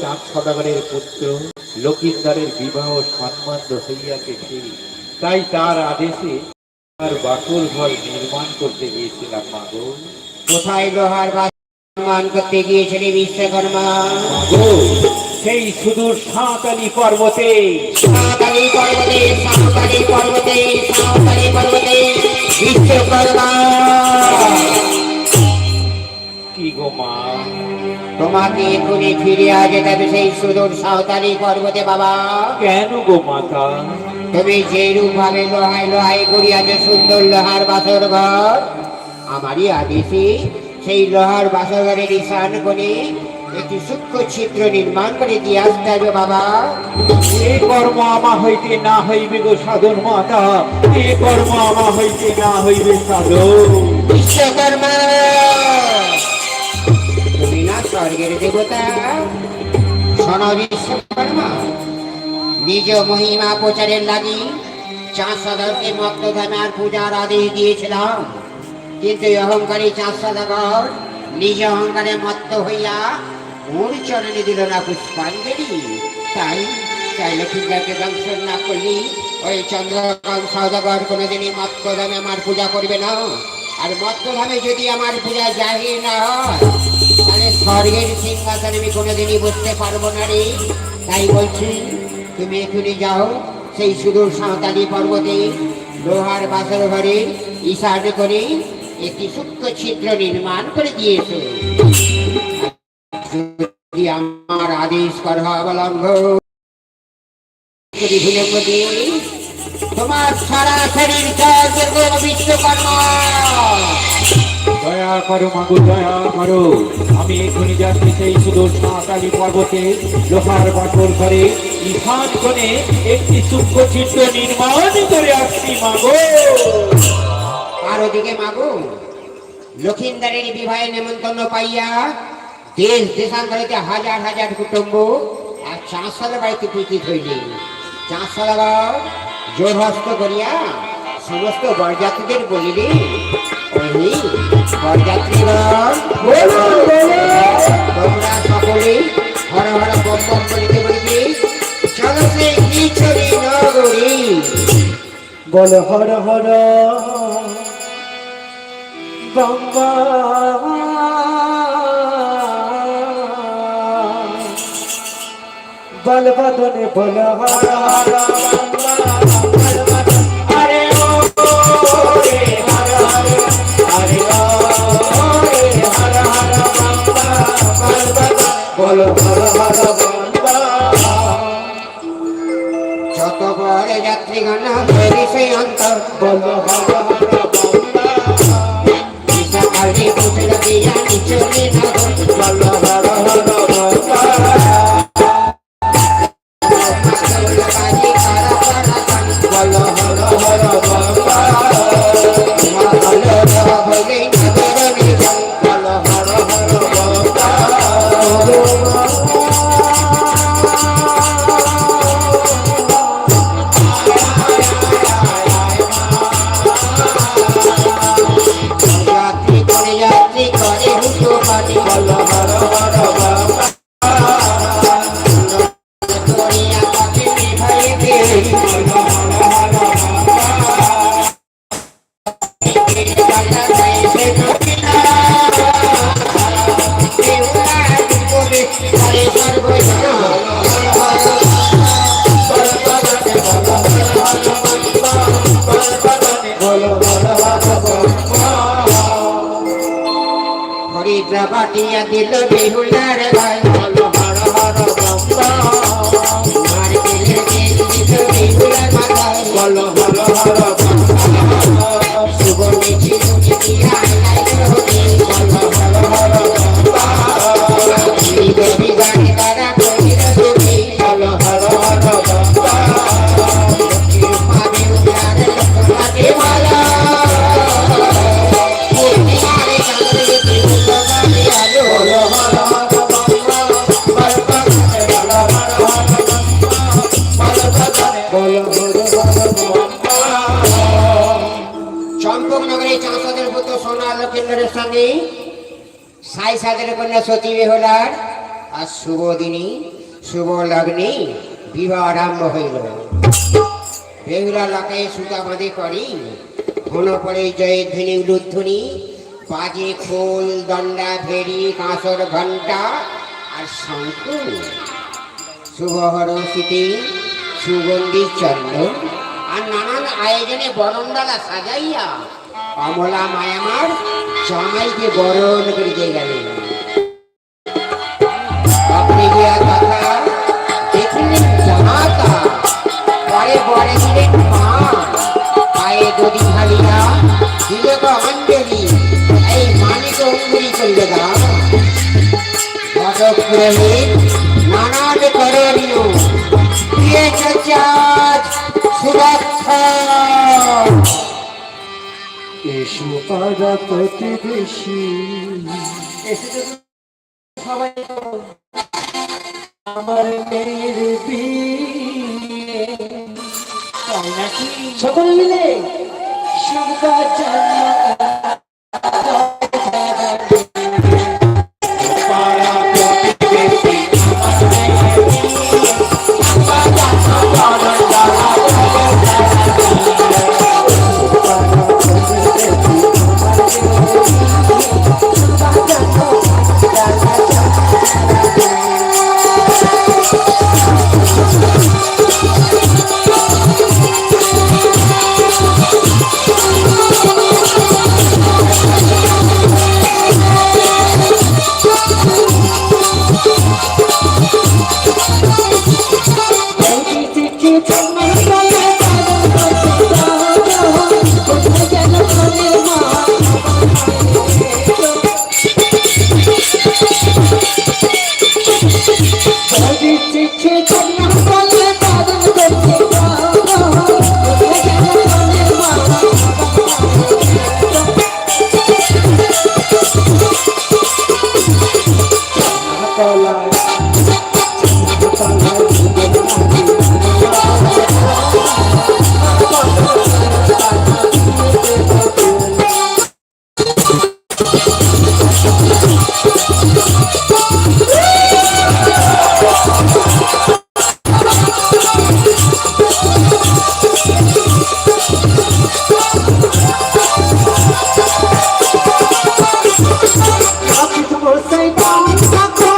চাঁদ সদাগরের পুত্র লকিন্দারের বিবাহ সম্মান হইয়াছে তাই তার আদেশে তার বাকল ঘর নির্মাণ করতে গিয়েছিলাম মাগো কোথায় লোহার নির্মাণ করতে গিয়েছিলি বিশ্বকর্মা? সেই সুদূর সাঁতালি পর্বতে। সাঁওতালি পর্বতে সাঁওতালি পর্বতে সাঁওতালি পর্বতে বিশ্বকর্মা। কি গো মা? তোমাকে এখনই ফিরে যেতে হবে সেই সুদূর সাঁওতালি পর্বতে বাবা। কেন গো মাতা? তুমি যে রূপ ভাবে লোহায় লোহায় গড়িয়াছে সুন্দর লোহার বাসর ঘর আমারই আদেশে সেই লোহার বাসর ঘরের ঈশান কোণে একটি সূক্ষ্ম ছিদ্র নির্মাণ করে দিয়ে আসতে হবে বাবা। এ কর্ম আমা হইতে না হইবে গো সাধন মাতা। এ কর্ম আমা হইতে না হইবে সাধন। বিশ্বকর্মা স্বর্গের দেবতা। শোনো বিশ্বকর্মা, নিজ মহিমা প্রচারের লাগি চাঁদ সদরকে মক্তধামে আর পূজার আদেশ দিয়েছিলাম। কিন্তু অহংকারী চাঁদ সদাগর নিজ অহংকারে মত্ত হইয়া ওর চরণে দিল না পুষ্পাঞ্জলি। তাই তাই লক্ষ্মীদাকে দংশন না করলি ওই চন্দ্রকান্ত সদাগর কোনোদিনই মত্তধামে আমার পূজা করবে না। আর মত্তধামে যদি আমার পূজা জাহির না হয় তাহলে স্বর্গের সিংহাসনে আমি কোনোদিনই বসতে পারব না রে। তাই বলছি, তুমি এখনই যাও, সেই সুদূর সাঁওতালি পর্বতে, লোহার বাসর ঘরে, ঈশান করে একটি সূক্ষ্ম ছিদ্র নির্মাণ করে দিয়েছে। যদি আমার আদেশ করা অবলম্বন তোমার সারা শরীর বিশ্বকর্মা। দয়া করো মাগো দয়া করো। আমি এখনই যাচ্ছি সেই সুদূর সাঁতালি পর্বতে লোহার বাটর ঘরে ঈশান কোণে একটি সূক্ষ্ম চিত্র নির্মাণ করে আসছি মাগো আর ওদিকে মাগো লক্ষিন্দারের বিবাহে নেমন্তন্ন পাইয়া দেশ দেশান্তরিতে হাজার হাজার কুটুম্ব আর চাঁদশালা বাড়িতে উপস্থিত হইলে চাঁদশালা জোর হস্ত করিয়া সমস্ত বরযাত্রীদের বলিলে ওই বরযাত্রীগণ তোমরা সকলে হর হর বম বম বলিতে বলিতে চলো সে নগরী। বল হর হর। বল বদনে বল হর হর। বড় যাত্রীগণ হরি সেই অন্তর বল হর হর সকালে পুষল দিয়া নগর বল হর হর Bala. সাদের কন্যা সতী বেহলার। আর শুভ দিনী শুভ লগ্নে, বিবাহ আরম্ভ হইল। বেহুলা লাকে সুতা বাঁধে করি, ঘন পরে জয়ের ধ্বনি উলুধ্বনি, বাজে খোল, দণ্ডা, ভেরি, কাঁসর, ঘণ্টা, আর শঙ্খ শুভ হর হরসিতে সুগন্ধি চন্দন, আর নানান আয়োজনে বরণডালা সাজাইয়া অমলা মায়ামার, জামাইকে বরণ করে দিয়ে গেলেন। পুরোহিত নানান করণীয় প্রিয় চর্চাজ সুরক্ষা এসো পাড়া প্রতিবেশী মিলে শুভা পাড়া Stop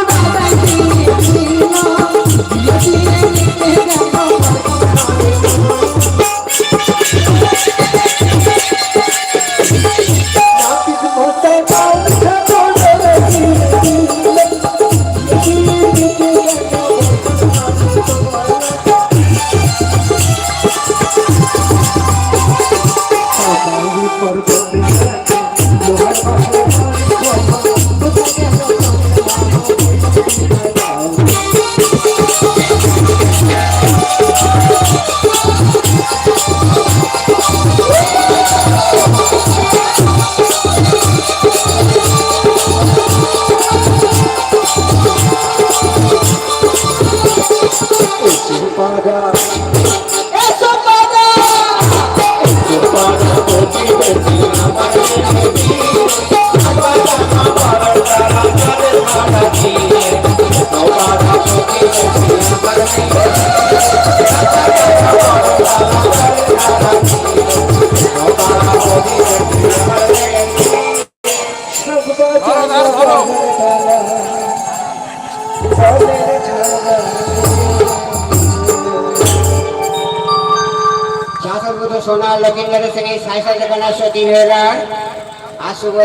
আর শুভ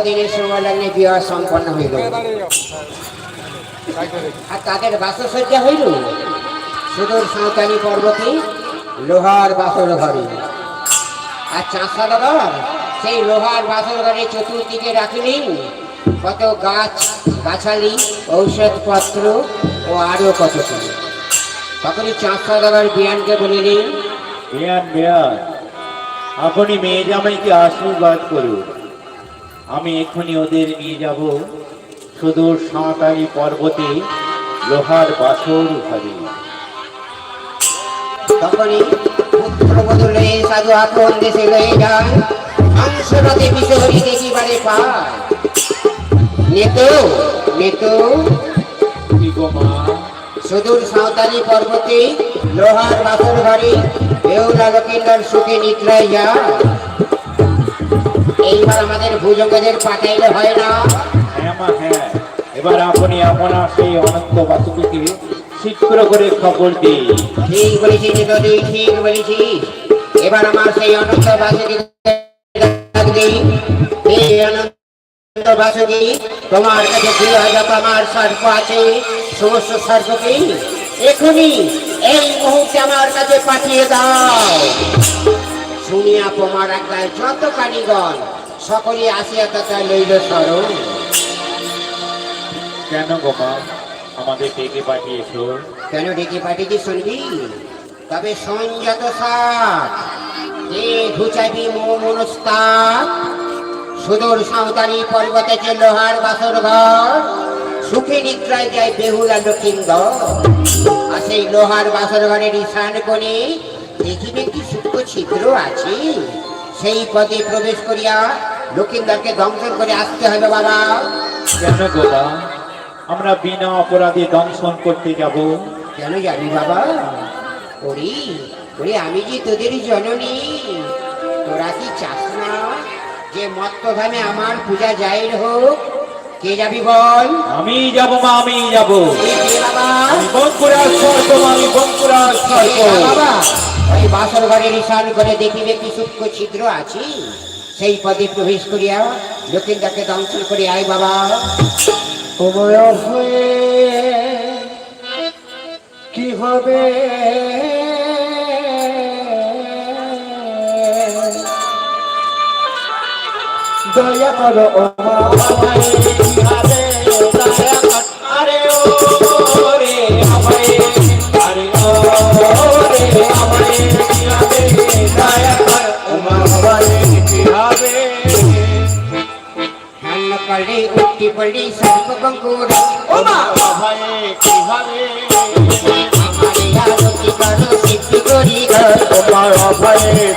সম্পন্ন আর তাদের হইল সাঁওতালি লোহার বাসর ঘরে। আর চাষা দাদার সেই লোহার বাসর ঘরে চতুর্দিকে রাখলেন কত গাছ, গাছালি, ঔষধপত্র ও আরও কত তখনই চাষা দাদার বিয়ানকে বলিলেন, বিয়ান বিয়ান। আপনি মেয়ে জামাইকে আশীর্বাদ করুন। আমি এক্ষুনি ওদের নিয়ে যাব। সুদূর সাঁতারি পর্বতে লোহার বাসর ঘরে তখনই পুত্রবধূ লয়ে সাধু আপন দেশে লয়ে যায় হংসরথে বিশ্বহরি দেখিবারে পায়। নেতো নেতো। কি গো মা? সুদূর সাঁওতালি পর্বতে লোহার বাসর ঘরে বেহুলা লকিন্দার সুখে নিদ্রায় যা এইবার আমাদের ভুজঙ্গদের পাঠাইলে হয় না। হ্যাঁ হ্যাঁ। এবার আপনি আপনার সেই অনন্ত বাসুকিকে শীঘ্র করে খবর দিই ঠিক বলেছিস যদি ঠিক বলেছিস এবার আমার সেই অনন্ত বাসুকি ডাক দিই। এই অনন্ত বাসুকি তোমার কাছে দুই হাজার আমার সর্প আছে। সমস্ত সর্পকে এখনই এই মুহূর্তে আমার কাছে পাঠিয়ে দাও। শুনিয়া তোমার একবার যত কারিগণ সকলে আসিয়া তথা লইল স্মরণ। কেন গো মা? আমাদের ডেকে পাঠিয়েছো? কেন ডেকে পাঠিয়েছি শুনবি? তবে সংযত সাত যে ঘুচাবি মনস্তাপ সুদূর সাঁওতালি পর্বতে যে লোহার বাসর ঘর সুখে নিদ্রায় যায় বেহুলা লক্ষিন্দর আর সেই লোহার বাসর ঘরের ঈশান কোণে দেখিবে কি সূক্ষ্ম ছিদ্র আছে। সেই পদে প্রবেশ করিয়া লক্ষিন্দরকে দংশন করে আসতে হবে বাবা। কেন আমরা বিনা অপরাধে দংশন করতে যাব। কেন যাবি বাবা? ওরে ওরে আমি যে তোদের জননী তোরা কি চাস না? যে মত্তধামে আমার পূজা জাহির হোক কে যাবি বল? আমি যাব মা আমি যাব। আমি বঙ্কুরাজ সর্প আমি বঙ্কুরাজ সর্প বাবা? ওই বাসর ঘরের ঈশান করে দেখিবে কি সূক্ষ্ম ছিদ্র আছে? সেই পদে প্রবেশ করিয়া লক্ষিন্দাকে দংশন করে আয় বাবা। সময় হয়ে কি হবে দয়া করো ও মা আরে ও রে আমারে আরে ও রে আমারে কীভাবে দয়া কর তোমার আমারে কীভাবে ধ্যান করে উঠি পড়ি সর্বঙ্কুর ও মা আমারে কীভাবে আমারে আরতি করো সিদ্ধি করি ঘর তোমার আমারে কীভাবে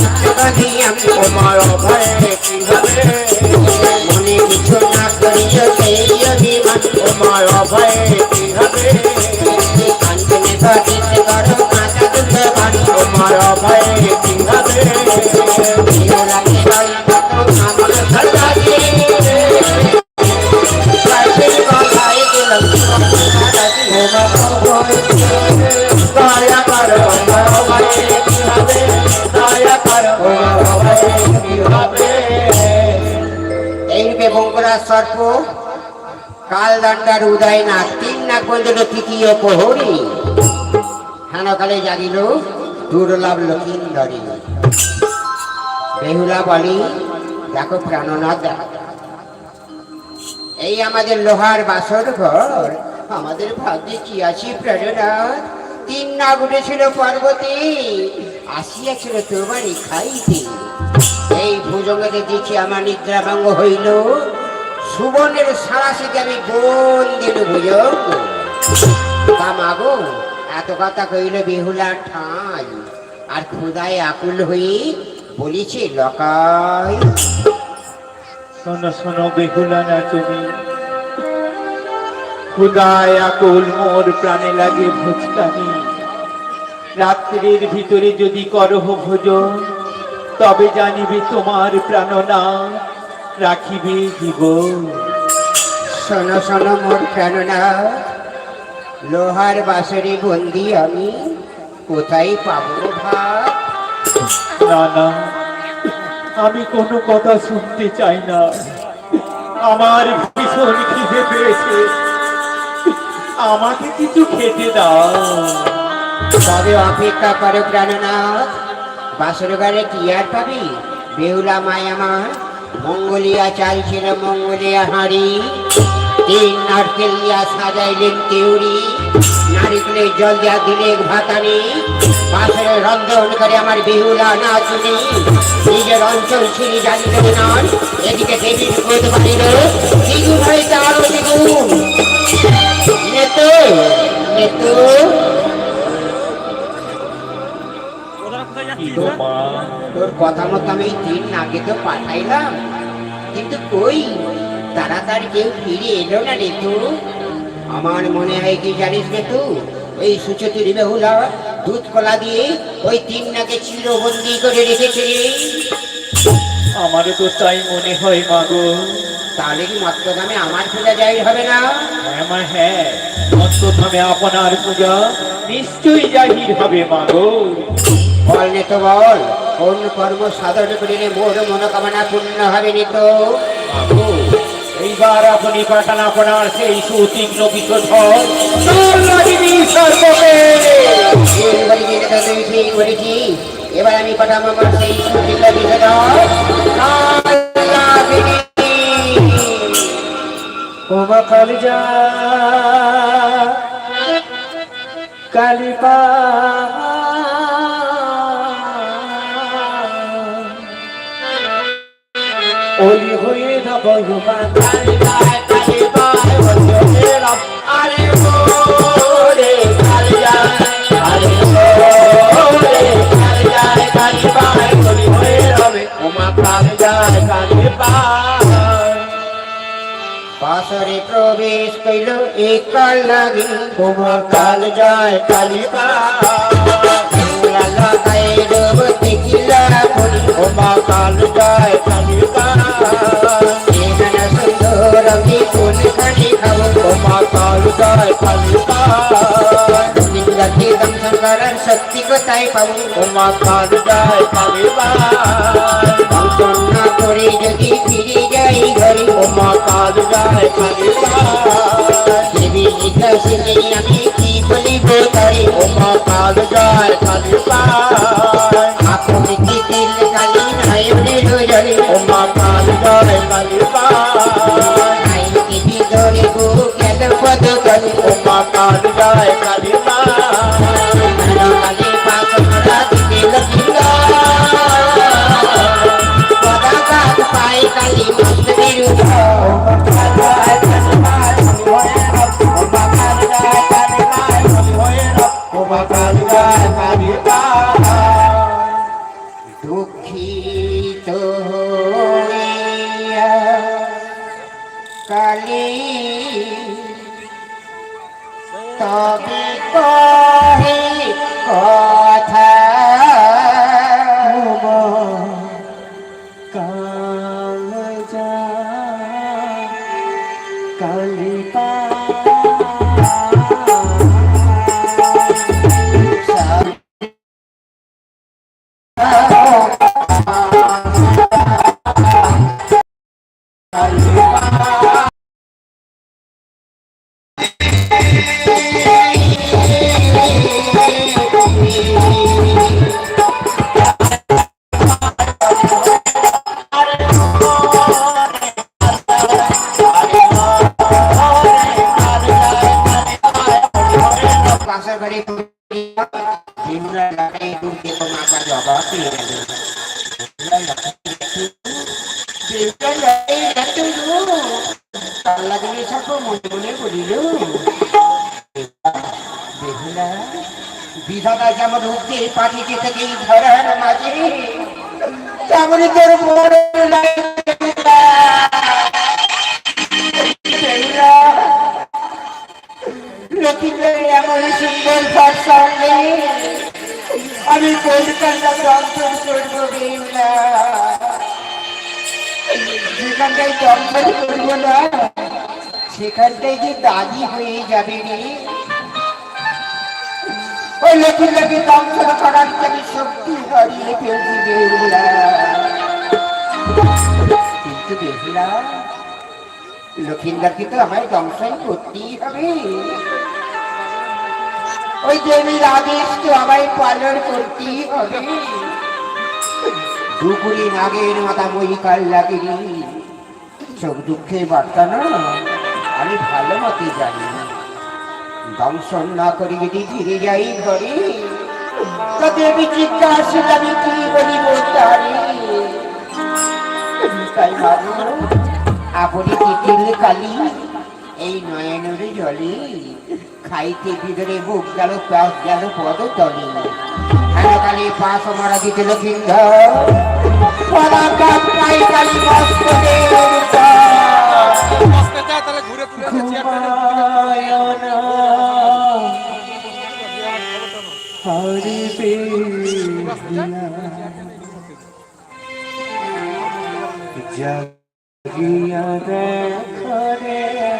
দণ্ডার উদয় না, তিন নাক বন্ধুর তৃতীয় প্রহরী। হেনকালে জাগিল, দুর্লভ লক্ষিন্দরী বেহুলা বলি, দেখো প্রাণনাথ, এই আমাদের লোহার বাসর ঘর, আমাদের ভাগ্যে কি আছি প্রাণনাথ? তিন নাগ উঠেছিল পর্বতে, আসিয়াছিল তোমারই খাইতে। এই ভুজঙ্গতে দেখি আমার নিদ্রাভঙ্গ হইল সুবর্ণের সারাশিতে আমি বোন দিল ভুজঙ্গ তা এত কথা কইল বেহুলা ঠাঁই, আর ক্ষুদায় আকুল হয়ে বলিছে লকাই। শোনো শোনো বেহুলা না তুমি। খুদায় আকুল মোর প্রাণে লাগে ভোজকানি। রাত্রির ভিতরে যদি করহ ভোজন, তবে জানিবি তোমার প্রাণনা। রাখিবে জীবন শোনো শোনো মোর প্রাণনা লোহার বাসরে বন্দি আমি কোথায় পাবো ভাত? না না আমি কোনো কথা শুনতে চাই না। আমার ভীষণ খিদে পেয়েছে। আমাকে কিছু খেতে দাও। তবে অপেক্ষা করো প্রাণনাথ বাসর ঘরে কি আর পাবি? বেহুলা মায় আমার মঙ্গলিয়া চাল ছিল মঙ্গলিয়া হাঁড়ি। তিন নারকেল দিয়া সাজাইলেন কেউরি। নারিকেলের জল দিয়া দিলেন ভাতানি। পাশে রন্ধন করে আমার বিহুলা নাচুনি। নিজের অঞ্চল ছিঁড়ি জানিত নন। এদিকে দেবীর কি গো মা তোর কথা মতো আমি আগে তো পাঠাইলাম। কিন্তু কই? তাড়াতাড়ি কেউ ফিরে এলো না রে তু। আমার মনে হয় কি জানিস রে তু? ওই সুচতুর বেহুলা দুধ কলা দিয়ে ওই তিন নাকে চিরবন্দি করে রেখেছে রে। আমারও তো তাই মনে হয় মা গো। তাহলে কি মাত্র দামে আমার পূজা যাই হবে না? হ্যাঁ মা হ্যাঁ। অন্তধামে আপনার পূজা নিশ্চয়ই জাহির হবে মা গো। বল নে তো বল। কোন কর্ম সাধন করিলে মোর মনোকামনা পূর্ণ হবে নি তো? মা গো, এইবার আপনি পাঠান আপনার সেই সুতীক্ষ্ণ এবার আমি পাঠাবো আমার সেই ওমা কালিজা কালিপা পাশরে প্রবেশ কইল একাল লাগি ওমা কাল যায় রব দেখিলা কাল যায় কালিপা এখানে সুন্দর আমি কোন খানি খাব ওমা কাল যায় কালিপা লিঙ্গাকে দংশন করার শক্তি কোথায় পাবো ওমা কাল যায় কালিপা দংশন না করে যদি ফিরে যাই ঘরে ওমা কাল যায় কালিপা দেবী লিখা শুনে আমি কি বলিব তারে ওমা ওমা কাল তবে কহে কথা দুর্গে তোমার মনে অবাক হয়ে গেল বিধাতা যেমন রূপে পাঠিয়ে থেকে ধরার মাঝে তেমনই তোর মনে লক্ষ্মীদের দর্শন করব না সেখানটায় যে দাদি হয়ে যাবে রে ওই করার শক্তি হারিয়ে ফেলছি বেহুলা কিন্তু বেহুলা তো আমায় দংশন করতেই হবে ওই দেবীর আদেশ তো আমায় পালন করতেই হবে দুপুরি নাগের মাথা বই কাল লাগিনি চোখ দুঃখে বার্তা না। আমি ভালো মতে জানি। দংশন না করি যদি ফিরে যাই ঘরে তাতে আমি জিজ্ঞাসা আমি কি বলিব তাই ভাবো আপনি তিতিল কালি? এই নয়নের জলে খাইতে ভিতরে বুক গেল প্যাস গেল পদ তলে কালি পাশ মারা দিতে লক্ষিন্দর। পদা কাপ পাই কালি চেয়ারটা ঘুমায়না হারিবে জাগিয়া দেখরে ঘুমায়না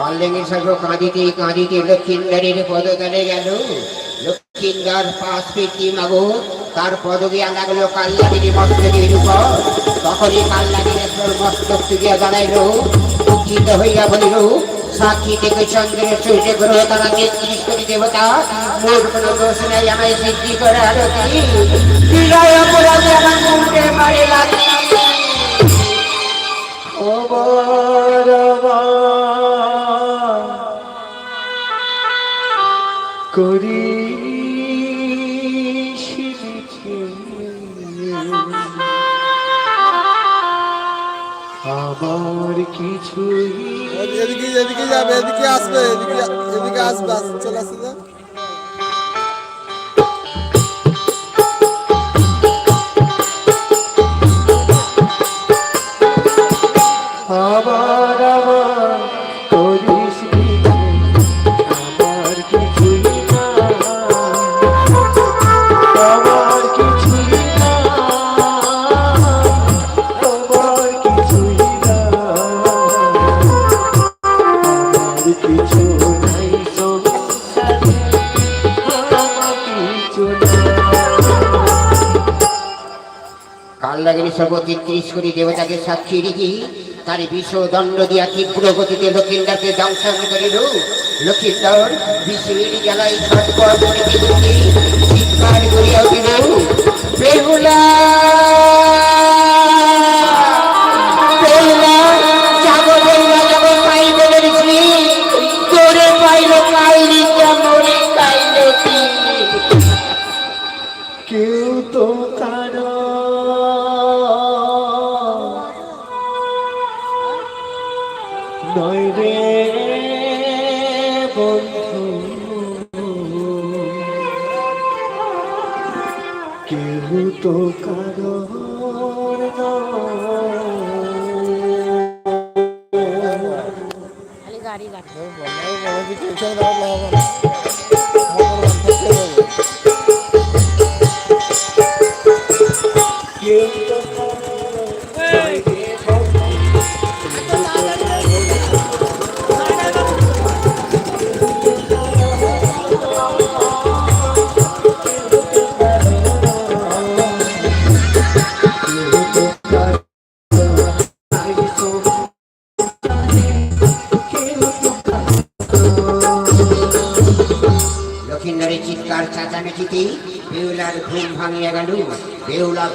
কালেঙ্গের সর্ব কাঁদিতে কাঁদিতে লক্ষিন্দারের পদতলে গেল। লক্ষিন্দার পাশ পেটি মাগো? তার পদবিয়া লাগল কাল্লাগিরি মস্তকের উপর। তখনই কাল্লাগিরের তোর মস্তক তুলিয়া দাঁড়াইল উজ্জিত হইয়া বলিল, সাক্ষী থেকে চন্দ্রের সূর্য গ্রহ তারা তেত্রিশ কোটি দেবতা। মোর কোনো দোষ নাই আমায় সিদ্ধি করে মারে লাগি করি আবার কিছুই এদিকে এদিকে যাবে এদিকে আসবে এদিকে এদিকে আসবে চলে আসছে। কোটি দেবতাকে সাক্ষী রেখি তার বিষ দণ্ড দিয়া তীব্র গতিতে লক্ষিন্দারকে দংশন করিল। লক্ষিন্দর বিষের জ্বালাই ছটপট করিতে করিতে চিৎকার করিয়া বেহুলা বেহুলা!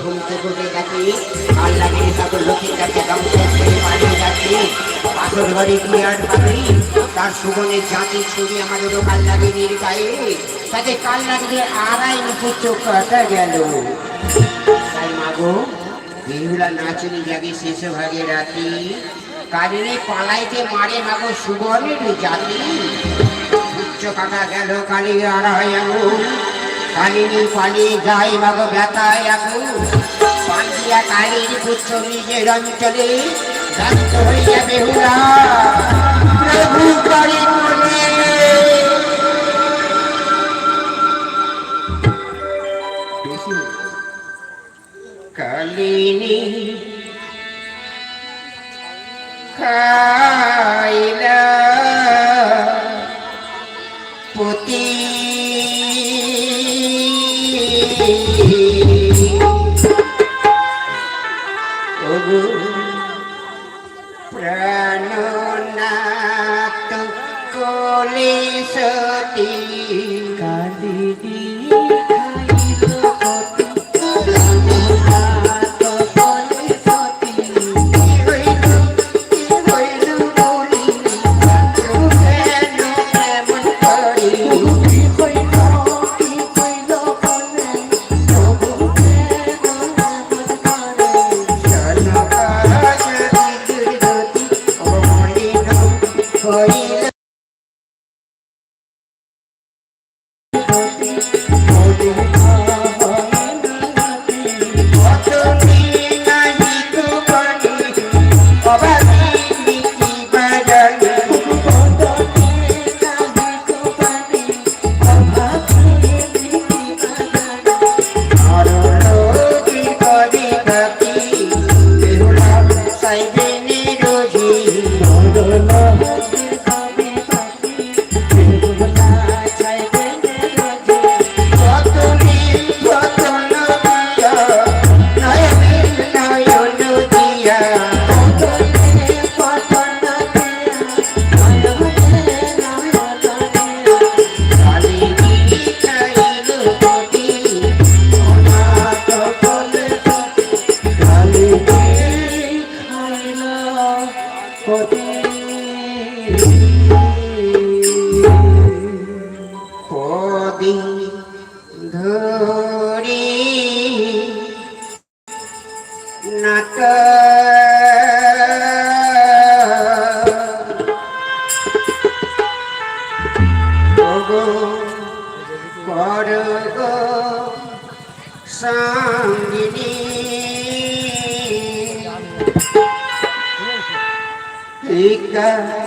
বেউলা ঘুম থেকে উঠে দেখে আল্লাহ গিয়ে তাকে লক্ষিন্দারকে দংশন করে পালিয়ে যাচ্ছে। পাথর ঘরে কুড়িয়ার পাখি তার সুগনের জাতি ছবি আমাদের কাল্লাগিরির গায়ে তাতে কাল্লাগিরি আড়াই মুখে চোখ কাটা গেল। তাই মাগো বেহুলা নাচনি জাগে শেষ ভাগে রাতি কারিনে পালাইতে মারে মাগো সুবর্ণের জাতি। উচ্চ কাটা গেল কালি আড়াই আঙুল। কালিনী পালিয়ে যাই মাগো ব্যথায় আগুন পান্ডিয়া কালির পুত্র নিজের অঞ্চলে রাস্ত হইয়া বেহুলা। প্রভু করে কালিনী খাইলা হইল